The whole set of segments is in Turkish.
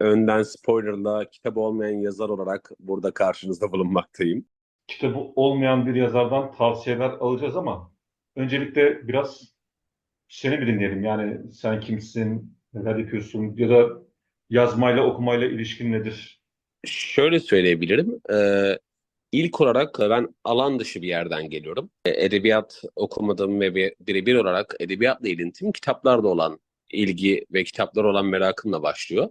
önden spoilerla kitap olmayan yazar olarak burada karşınızda bulunmaktayım. Kitabı olmayan bir yazardan tavsiyeler alacağız ama öncelikle biraz seni bir dinleyelim. Yani sen kimsin, neler yapıyorsun ya da yazmayla okumayla ilişkin nedir? Şöyle söyleyebilirim. Ee, ilk olarak ben alan dışı bir yerden geliyorum. E, Edebiyat okumadığım ve bir- birebir olarak edebiyatla ilintim kitaplarda olan ilgi ve kitaplara olan merakımla başlıyor.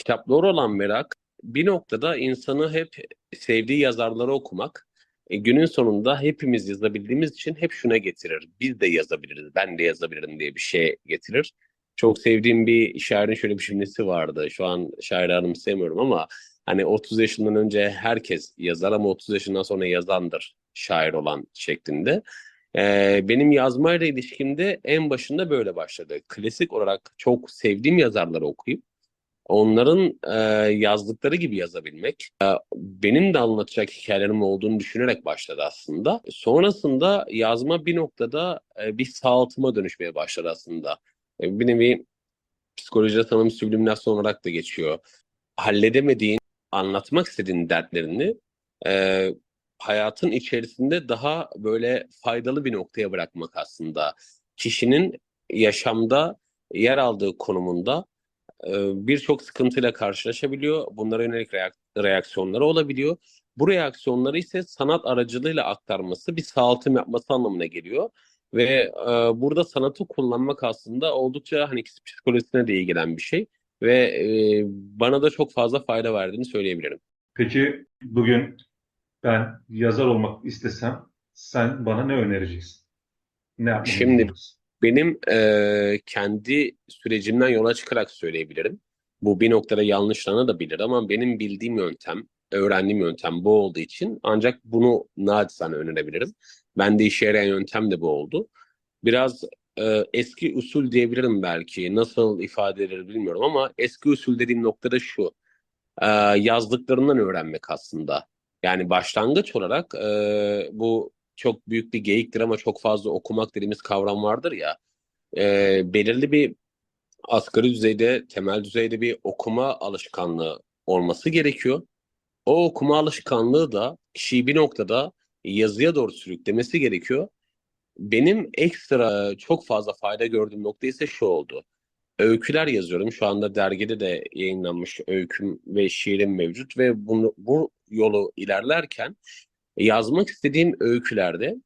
Kitaplara olan merak bir noktada insanı hep sevdiği yazarları okumak e, günün sonunda hepimiz yazabildiğimiz için hep şuna getirir. Biz de yazabiliriz, ben de yazabilirim diye bir şey getirir. Çok sevdiğim bir şairin şöyle bir cümlesi vardı. Şu an şairi anımsayamıyorum ama hani 30 yaşından önce herkes yazar ama 30 yaşından sonra yazandır şair olan şeklinde. Ee, benim yazmayla ilişkimde en başında böyle başladı. Klasik olarak çok sevdiğim yazarları okuyup onların e, yazdıkları gibi yazabilmek e, benim de anlatacak hikayelerim olduğunu düşünerek başladı aslında. Sonrasında yazma bir noktada e, bir sağaltıma dönüşmeye başladı aslında. E, bir nevi psikolojide tanım sübliminasyon olarak da geçiyor. Halledemediğin, anlatmak istediğin dertlerini e, hayatın içerisinde daha böyle faydalı bir noktaya bırakmak aslında. Kişinin yaşamda yer aldığı konumunda birçok sıkıntıyla karşılaşabiliyor. Bunlara yönelik reak- reaksiyonları olabiliyor. Bu reaksiyonları ise sanat aracılığıyla aktarması bir sağaltım yapması anlamına geliyor. Ve e, burada sanatı kullanmak aslında oldukça hani psikolojisine de iyi gelen bir şey. Ve e, bana da çok fazla fayda verdiğini söyleyebilirim. Peki bugün ben yazar olmak istesem sen bana ne önereceksin? Ne yapmamı Şimdi? Benim e, kendi sürecimden yola çıkarak söyleyebilirim. Bu bir noktada yanlışlanabilir ama benim bildiğim yöntem, öğrendiğim yöntem bu olduğu için ancak bunu naçizane önerebilirim. Bende işe yarayan yöntem de bu oldu. Biraz e, eski usul diyebilirim belki. Nasıl ifade edilir bilmiyorum ama eski usul dediğim noktada şu. E, yazdıklarından öğrenmek aslında. Yani başlangıç olarak e, bu çok büyük bir geyiktir ama çok fazla okumak dediğimiz kavram vardır ya. E, belirli bir asgari düzeyde, temel düzeyde bir okuma alışkanlığı olması gerekiyor. O okuma alışkanlığı da kişiyi bir noktada yazıya doğru sürüklemesi gerekiyor. Benim ekstra çok fazla fayda gördüğüm nokta ise şu oldu. Öyküler yazıyorum. Şu anda dergide de yayınlanmış öyküm ve şiirim mevcut ve bunu, bu yolu ilerlerken yazmak istediğim öykülerde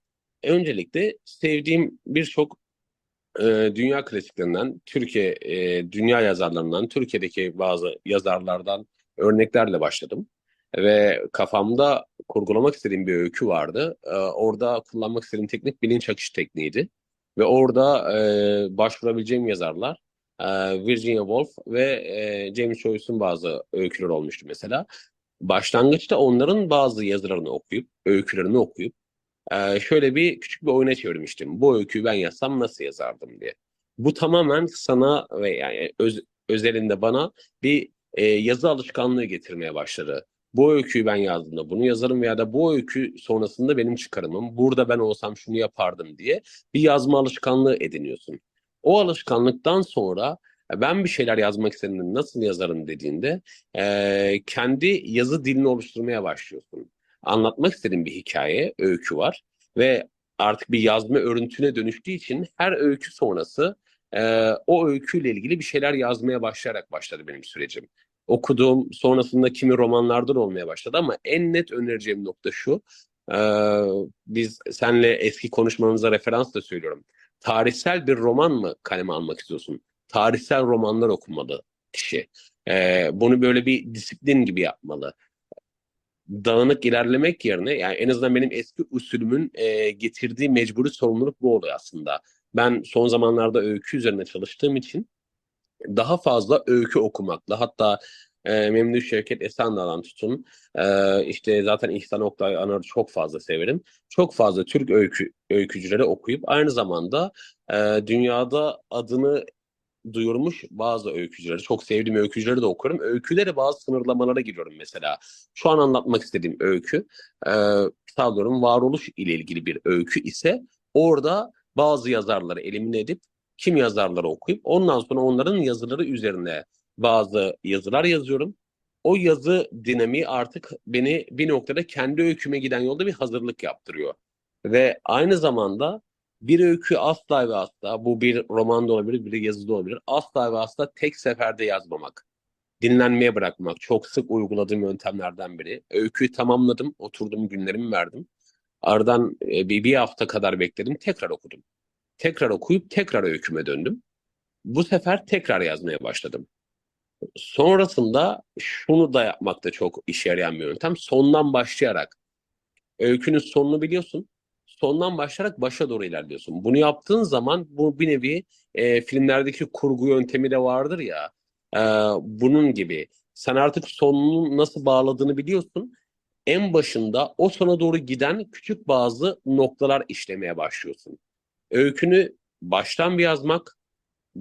öncelikle sevdiğim birçok e, dünya klasiklerinden, Türkiye e, dünya yazarlarından, Türkiye'deki bazı yazarlardan örneklerle başladım. Ve kafamda kurgulamak istediğim bir öykü vardı. E, orada kullanmak istediğim teknik bilinç akışı tekniğiydi. Ve orada e, başvurabileceğim yazarlar e, Virginia Woolf ve e, James Joyce'un bazı öyküleri olmuştu mesela. Başlangıçta onların bazı yazılarını okuyup, öykülerini okuyup ee, şöyle bir küçük bir oyuna çevirmiştim. Bu öyküyü ben yazsam nasıl yazardım diye. Bu tamamen sana ve yani öz, özelinde bana bir e, yazı alışkanlığı getirmeye başladı. Bu öyküyü ben yazdığımda bunu yazarım veya da bu öykü sonrasında benim çıkarımım. Burada ben olsam şunu yapardım diye bir yazma alışkanlığı ediniyorsun. O alışkanlıktan sonra e, ben bir şeyler yazmak istediğimde nasıl yazarım dediğinde e, kendi yazı dilini oluşturmaya başlıyorsun anlatmak istediğim bir hikaye, öykü var ve artık bir yazma örüntüne dönüştüğü için her öykü sonrası e, o öyküyle ilgili bir şeyler yazmaya başlayarak başladı benim sürecim. Okuduğum sonrasında kimi romanlardan olmaya başladı ama en net önereceğim nokta şu. E, biz senle eski konuşmamıza referans da söylüyorum. Tarihsel bir roman mı kaleme almak istiyorsun? Tarihsel romanlar okumalı kişi. E, bunu böyle bir disiplin gibi yapmalı dağınık ilerlemek yerine yani en azından benim eski usulümün e, getirdiği mecburi sorumluluk bu oluyor aslında. Ben son zamanlarda öykü üzerine çalıştığım için daha fazla öykü okumakla hatta e, Memduh Şevket Esendağ'dan tutun e, işte zaten İhsan Oktay Anar'ı çok fazla severim. Çok fazla Türk öykü öykücüleri okuyup aynı zamanda e, dünyada adını duyurmuş bazı öykücüleri. Çok sevdiğim öykücüleri de okuyorum. Öykülere bazı sınırlamalara giriyorum mesela. Şu an anlatmak istediğim öykü, e, sallıyorum varoluş ile ilgili bir öykü ise orada bazı yazarları elimine edip kim yazarları okuyup ondan sonra onların yazıları üzerine bazı yazılar yazıyorum. O yazı dinamiği artık beni bir noktada kendi öyküme giden yolda bir hazırlık yaptırıyor. Ve aynı zamanda bir öykü asla ve asla bu bir roman da olabilir, bir yazı da olabilir. Asla ve asla tek seferde yazmamak. Dinlenmeye bırakmak çok sık uyguladığım yöntemlerden biri. Öyküyü tamamladım, oturdum günlerimi verdim. Aradan e, bir, bir hafta kadar bekledim, tekrar okudum. Tekrar okuyup tekrar öyküme döndüm. Bu sefer tekrar yazmaya başladım. Sonrasında şunu da yapmakta çok işe yarayan bir yöntem. Sondan başlayarak öykünün sonunu biliyorsun. Sondan başlayarak başa doğru ilerliyorsun. Bunu yaptığın zaman bu bir nevi e, filmlerdeki kurgu yöntemi de vardır ya. e, bunun gibi. Sen artık sonunu nasıl bağladığını biliyorsun. En başında o sona doğru giden küçük bazı noktalar işlemeye başlıyorsun. Öykünü baştan bir yazmak,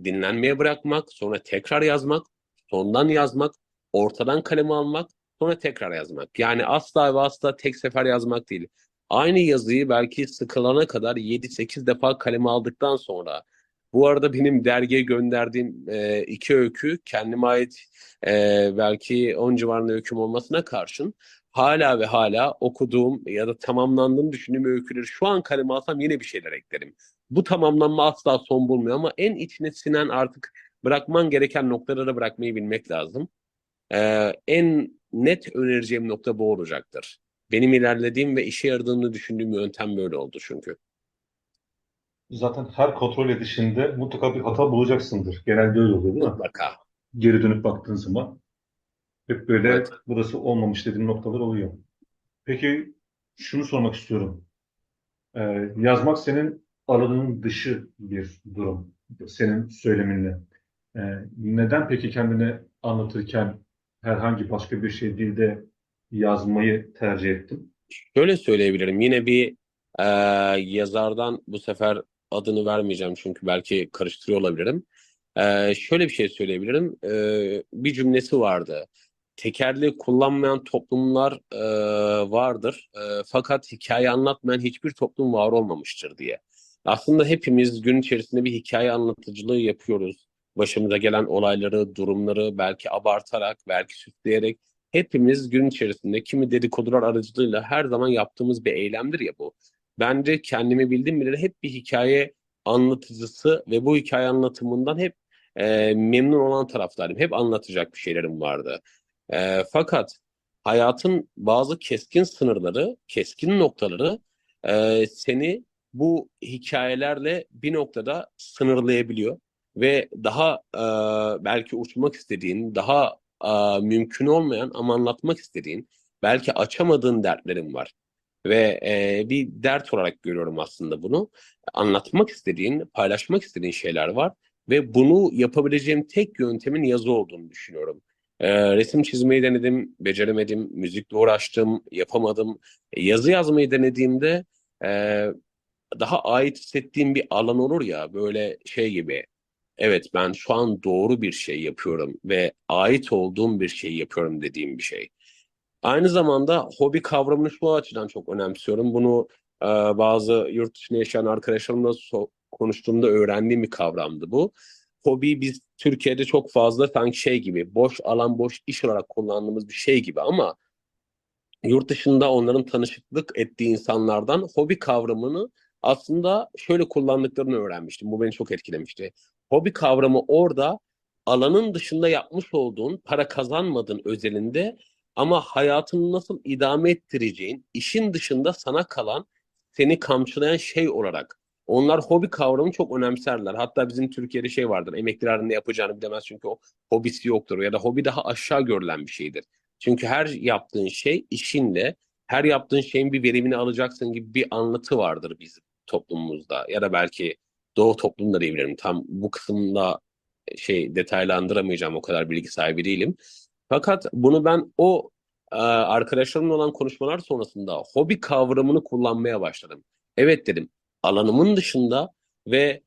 dinlenmeye bırakmak, sonra tekrar yazmak, sondan yazmak, ortadan kaleme almak, sonra tekrar yazmak. Yani asla ve asla tek sefer yazmak değil. Aynı yazıyı belki sıkılana kadar 7-8 defa kaleme aldıktan sonra bu arada benim dergiye gönderdiğim e, iki öykü kendime ait e, belki 10 civarında öyküm olmasına karşın hala ve hala okuduğum ya da tamamlandığını düşündüğüm öyküleri şu an kaleme alsam yine bir şeyler eklerim. Bu tamamlanma asla son bulmuyor ama en içine sinen artık bırakman gereken noktaları bırakmayı bilmek lazım. Ee, en net önereceğim nokta bu olacaktır. Benim ilerlediğim ve işe yaradığını düşündüğüm yöntem böyle oldu çünkü. Zaten her kontrol edişinde mutlaka bir hata bulacaksındır. Genelde öyle oluyor değil mi? Mutlaka. Geri dönüp baktığın zaman hep böyle Evet. burası olmamış dediğin noktalar oluyor. Peki şunu sormak istiyorum. Ee, yazmak senin alanının dışı bir durum. Senin söyleminle. Ee, neden peki kendini anlatırken herhangi başka bir şey dilde yazmayı tercih ettin? Şöyle söyleyebilirim. Yine bir e, yazardan bu sefer adını vermeyeceğim çünkü belki karıştırıyor olabilirim. E, şöyle bir şey söyleyebilirim. E, bir cümlesi vardı. Tekerleği kullanmayan toplumlar e, vardır. E, fakat hikaye anlatmayan hiçbir toplum var olmamıştır diye. Aslında hepimiz gün içerisinde bir hikaye anlatıcılığı yapıyoruz. Başımıza gelen olayları, durumları belki abartarak, belki süsleyerek hepimiz gün içerisinde kimi dedikodular aracılığıyla her zaman yaptığımız bir eylemdir ya bu. Bence kendimi bildim bileli hep bir hikaye anlatıcısı ve bu hikaye anlatımından hep e, memnun olan taraftaydım. Hep anlatacak bir şeylerim vardı. E, fakat hayatın bazı keskin sınırları, keskin noktaları e, seni bu hikayelerle bir noktada sınırlayabiliyor ve daha e, belki uçmak istediğin, daha e, mümkün olmayan ama anlatmak istediğin, belki açamadığın dertlerin var. Ve e, bir dert olarak görüyorum aslında bunu. Anlatmak istediğin, paylaşmak istediğin şeyler var ve bunu yapabileceğim tek yöntemin yazı olduğunu düşünüyorum. E, resim çizmeyi denedim, beceremedim, müzikle uğraştım, yapamadım. E, yazı yazmayı denediğimde e, daha ait hissettiğim bir alan olur ya, böyle şey gibi. Evet ben şu an doğru bir şey yapıyorum ve ait olduğum bir şey yapıyorum dediğim bir şey. Aynı zamanda hobi kavramını şu açıdan çok önemsiyorum. Bunu e, bazı yurt dışında yaşayan arkadaşlarımla so- konuştuğumda öğrendiğim bir kavramdı bu. Hobi biz Türkiye'de çok fazla sanki şey gibi boş alan boş iş olarak kullandığımız bir şey gibi ama yurt dışında onların tanışıklık ettiği insanlardan hobi kavramını aslında şöyle kullandıklarını öğrenmiştim. Bu beni çok etkilemişti. Hobi kavramı orada alanın dışında yapmış olduğun, para kazanmadığın özelinde ama hayatını nasıl idame ettireceğin, işin dışında sana kalan, seni kamçılayan şey olarak. Onlar hobi kavramını çok önemserler. Hatta bizim Türkiye'de şey vardır, emekliler ne yapacağını bilemez çünkü o hobisi yoktur ya da hobi daha aşağı görülen bir şeydir. Çünkü her yaptığın şey işinle, her yaptığın şeyin bir verimini alacaksın gibi bir anlatı vardır bizim toplumumuzda ya da belki Doğu toplumda diyebilirim. Tam bu kısımda şey detaylandıramayacağım o kadar bilgi sahibi değilim. Fakat bunu ben o e, arkadaşlarımla olan konuşmalar sonrasında hobi kavramını kullanmaya başladım. Evet dedim alanımın dışında ve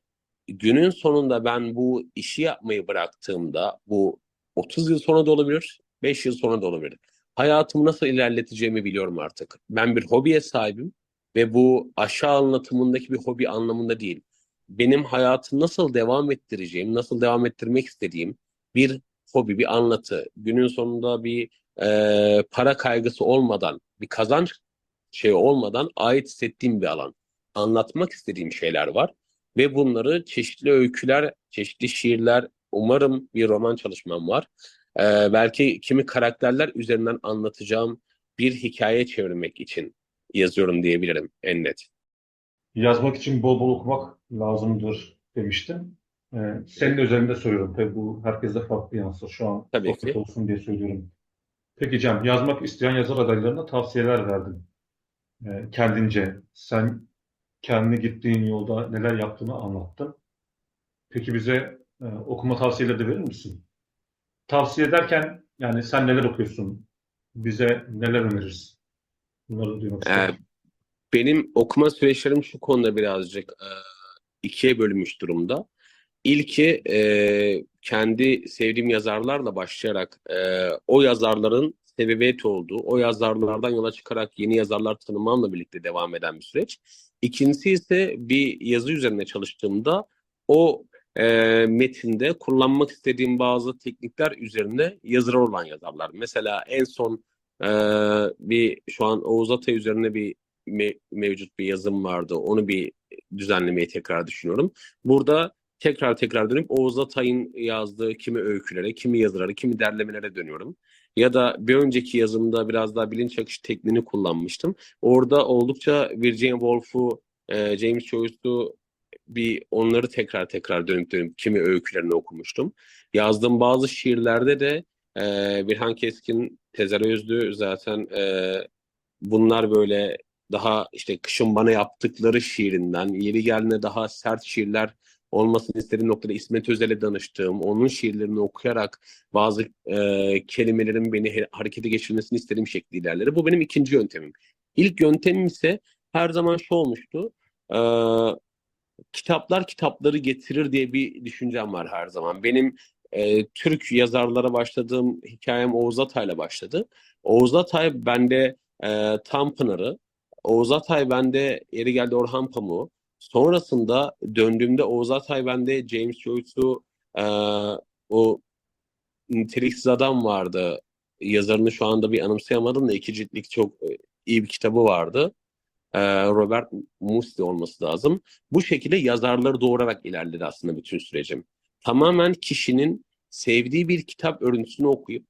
günün sonunda ben bu işi yapmayı bıraktığımda bu 30 yıl sonra da olabilir, 5 yıl sonra da olabilir. Hayatımı nasıl ilerleteceğimi biliyorum artık. Ben bir hobiye sahibim ve bu aşağı anlatımındaki bir hobi anlamında değil. Benim hayatı nasıl devam ettireceğim, nasıl devam ettirmek istediğim bir hobi, bir anlatı. Günün sonunda bir e, para kaygısı olmadan, bir kazanç şey olmadan ait hissettiğim bir alan. Anlatmak istediğim şeyler var ve bunları çeşitli öyküler, çeşitli şiirler, umarım bir roman çalışmam var. E, belki kimi karakterler üzerinden anlatacağım bir hikaye çevirmek için yazıyorum diyebilirim en net. Yazmak için bol bol okumak lazımdır demiştin. Ee, senin özelinde söylüyorum. Tabii bu herkeste farklı yansır. Şu an Tabii sohbet ki. olsun diye söylüyorum. Peki Cem, yazmak isteyen yazar adaylarına tavsiyeler verdin. Ee, kendince. Sen kendi gittiğin yolda neler yaptığını anlattın. Peki bize e, okuma tavsiyeleri de verir misin? Tavsiye ederken yani sen neler okuyorsun? Bize neler önerirsin? Bunları duymak Ee, isterim. benim okuma süreçlerim şu konuda birazcık e, ikiye bölünmüş durumda. İlki e, kendi sevdiğim yazarlarla başlayarak e, o yazarların sebebiyet olduğu, o yazarlardan yola çıkarak yeni yazarlar tanımamla birlikte devam eden bir süreç. İkincisi ise bir yazı üzerine çalıştığımda o e, metinde kullanmak istediğim bazı teknikler üzerine yazılar olan yazarlar. Mesela en son e, bir şu an Oğuz Atay üzerine bir me- mevcut bir yazım vardı. Onu bir düzenlemeyi tekrar düşünüyorum. Burada tekrar tekrar dönüp Oğuz Atay'ın yazdığı kimi öykülere, kimi yazılara, kimi derlemelere dönüyorum. Ya da bir önceki yazımda biraz daha bilinç akışı tekniğini kullanmıştım. Orada oldukça Virginia Woolf'u, e, James Joyce'u bir onları tekrar tekrar dönüp dönüp kimi öykülerini okumuştum. Yazdığım bazı şiirlerde de e, Birhan Keskin, Tezer Özlü zaten e, bunlar böyle daha işte kışın bana yaptıkları şiirinden, yeri geldiğinde daha sert şiirler olmasını istediğim noktada İsmet Özel'e danıştığım, onun şiirlerini okuyarak bazı e, kelimelerin beni harekete geçirmesini istediğim şekilde ilerledi. Bu benim ikinci yöntemim. İlk yöntemim ise her zaman şu olmuştu. E, kitaplar kitapları getirir diye bir düşüncem var her zaman. Benim e, Türk yazarlara başladığım hikayem Oğuz Atay'la başladı. Oğuz Atay bende e, Tanpınar'ı, Oğuz Atay bende yeri geldi Orhan Pamuk'u. Sonrasında döndüğümde Oğuz Atay bende James Joyce'u e, o Niteliksiz Adam vardı. Yazarını şu anda bir anımsayamadım da iki ciltlik çok e, iyi bir kitabı vardı. E, Robert Musti olması lazım. Bu şekilde yazarları doğurarak ilerledi aslında bütün sürecim. Tamamen kişinin sevdiği bir kitap örüntüsünü okuyup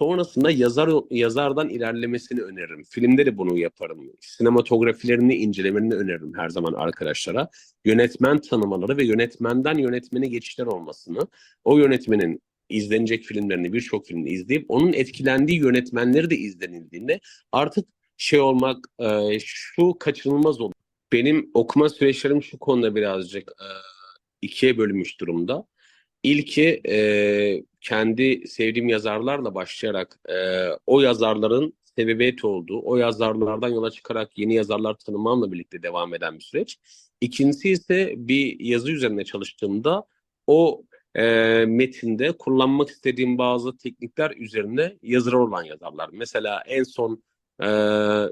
sonrasında yazar yazardan ilerlemesini öneririm. Filmde de bunu yaparım. Sinematografilerini incelemelerini öneririm her zaman arkadaşlara. Yönetmen tanımaları ve yönetmenden yönetmene geçişler olmasını, o yönetmenin izlenecek filmlerini, birçok filmini izleyip onun etkilendiği yönetmenleri de izlenildiğinde artık şey olmak e, şu kaçınılmaz olur. Benim okuma süreçlerim şu konuda birazcık e, ikiye bölünmüş durumda. İlki e, kendi sevdiğim yazarlarla başlayarak e, o yazarların sebebiyet olduğu, o yazarlardan yola çıkarak yeni yazarlar tanımamla birlikte devam eden bir süreç. İkincisi ise bir yazı üzerine çalıştığımda o e, metinde kullanmak istediğim bazı teknikler üzerine yazılar olan yazarlar. Mesela en son e,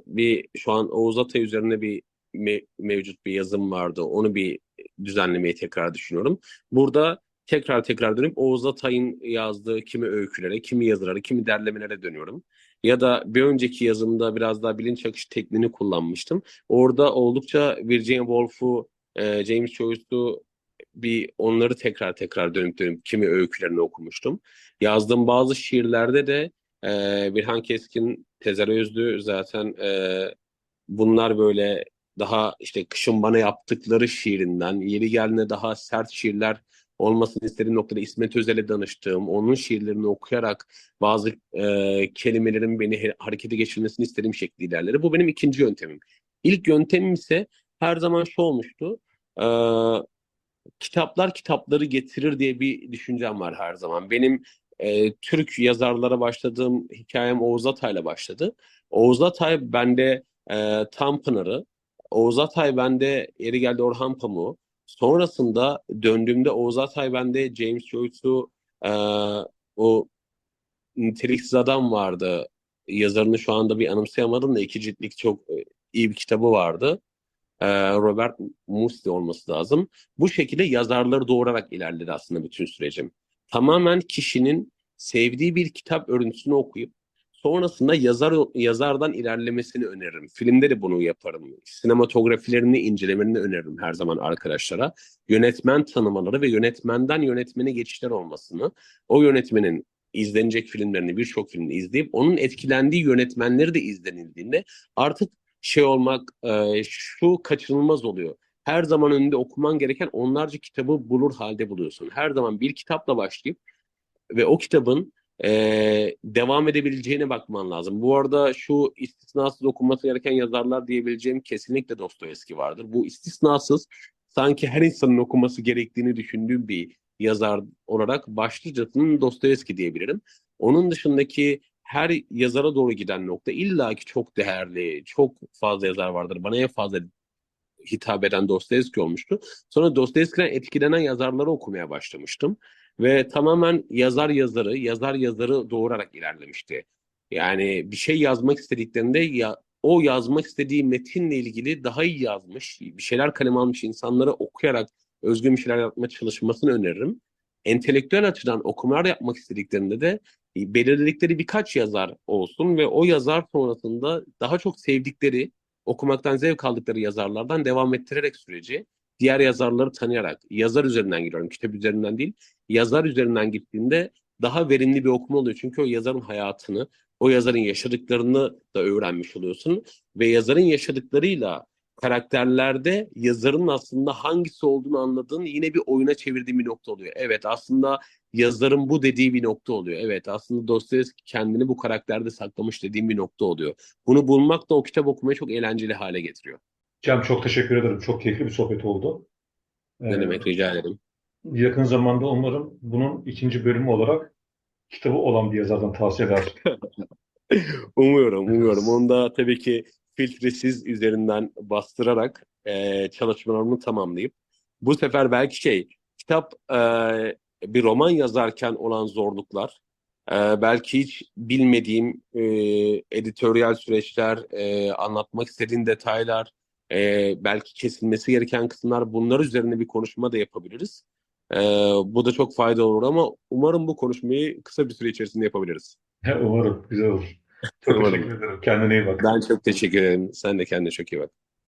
bir şu an Oğuz Atay üzerine bir me- mevcut bir yazım vardı. Onu bir düzenlemeyi tekrar düşünüyorum. Burada tekrar tekrar dönüp Oğuz Atay'ın yazdığı kimi öykülere, kimi yazılara, kimi derlemelere dönüyorum. Ya da bir önceki yazımda biraz daha bilinç akışı tekniğini kullanmıştım. Orada oldukça Virginia Woolf'u, e, James Joyce'u bir onları tekrar tekrar dönüp dönüp kimi öykülerini okumuştum. Yazdığım bazı şiirlerde de e, Birhan Keskin, Tezer Özlü zaten e, bunlar böyle daha işte kışın bana yaptıkları şiirinden, yeri geldiğinde daha sert şiirler olmasını istediğim noktada İsmet Özel'e danıştığım, onun şiirlerini okuyarak bazı e, kelimelerin beni harekete geçirmesini istediğim şekilde ilerledi. Bu benim ikinci yöntemim. İlk yöntemim ise her zaman şu olmuştu. E, kitaplar kitapları getirir diye bir düşüncem var her zaman. Benim e, Türk yazarlara başladığım hikayem Oğuz Atay'la başladı. Oğuz Atay bende e, Tanpınar'ı, Oğuz Atay bende yeri geldi Orhan Pamuk'u. Sonrasında döndüğümde Oğuz Atay bende James Joyce'u e, o Niteliksiz Adam vardı. Yazarını şu anda bir anımsayamadım da iki ciltlik çok e, iyi bir kitabı vardı. E, Robert Musti olması lazım. Bu şekilde yazarları doğurarak ilerledi aslında bütün sürecim. Tamamen kişinin sevdiği bir kitap örüntüsünü okuyup sonrasında yazar yazardan ilerlemesini öneririm. Filmde de bunu yaparım. Sinematografilerini incelemelerini öneririm her zaman arkadaşlara. Yönetmen tanımaları ve yönetmenden yönetmene geçişler olmasını, o yönetmenin izlenecek filmlerini, birçok filmini izleyip onun etkilendiği yönetmenleri de izlenildiğinde artık şey olmak e, şu kaçınılmaz oluyor. Her zaman önünde okuman gereken onlarca kitabı bulur halde buluyorsun. Her zaman bir kitapla başlayıp ve o kitabın e, devam edebileceğine bakman lazım. Bu arada şu istisnasız okunması gereken yazarlar diyebileceğim kesinlikle Dostoyevski vardır. Bu istisnasız sanki her insanın okuması gerektiğini düşündüğüm bir yazar olarak başlıcasının Dostoyevski diyebilirim. Onun dışındaki her yazara doğru giden nokta illaki çok değerli, çok fazla yazar vardır. Bana en fazla hitap eden Dostoyevski olmuştu. Sonra Dostoyevski'den etkilenen yazarları okumaya başlamıştım. Ve tamamen yazar yazarı, yazar yazarı doğurarak ilerlemişti. Yani bir şey yazmak istediklerinde ya, o yazmak istediği metinle ilgili daha iyi yazmış, bir şeyler kaleme almış insanları okuyarak özgün bir şeyler yapmaya çalışmasını öneririm. Entelektüel açıdan okumalar yapmak istediklerinde de belirledikleri birkaç yazar olsun ve o yazar sonrasında daha çok sevdikleri, okumaktan zevk aldıkları yazarlardan devam ettirerek süreci diğer yazarları tanıyarak, yazar üzerinden gidiyorum, kitap üzerinden değil, yazar üzerinden gittiğinde daha verimli bir okuma oluyor. Çünkü o yazarın hayatını, o yazarın yaşadıklarını da öğrenmiş oluyorsun ve yazarın yaşadıklarıyla karakterlerde yazarın aslında hangisi olduğunu anladığın yine bir oyuna çevirdiğin bir nokta oluyor. Evet aslında yazarın bu dediği bir nokta oluyor. Evet aslında Dostoyevski kendini bu karakterde saklamış dediğim bir nokta oluyor. Bunu bulmak da o kitap okumayı çok eğlenceli hale getiriyor. Cem çok teşekkür ederim. Çok keyifli bir sohbet oldu. Ne Ee, demek rica ederim. yakın zamanda umarım bunun ikinci bölümü olarak kitabı olan bir yazardan tavsiye eder. Umuyorum, umuyorum. Onu da tabii ki filtresiz üzerinden bastırarak e, çalışmalarımı tamamlayıp bu sefer belki şey kitap e, bir roman yazarken olan zorluklar e, belki hiç bilmediğim e, editoryal süreçler e, anlatmak istediğin detaylar e, belki kesilmesi gereken kısımlar bunlar üzerine bir konuşma da yapabiliriz. E, bu da çok faydalı olur ama umarım bu konuşmayı kısa bir süre içerisinde yapabiliriz. Umarım güzel olur. Çok Umarım. teşekkür ederim. Kendine iyi bak. Ben çok teşekkür ederim. Sen de kendine çok iyi bak.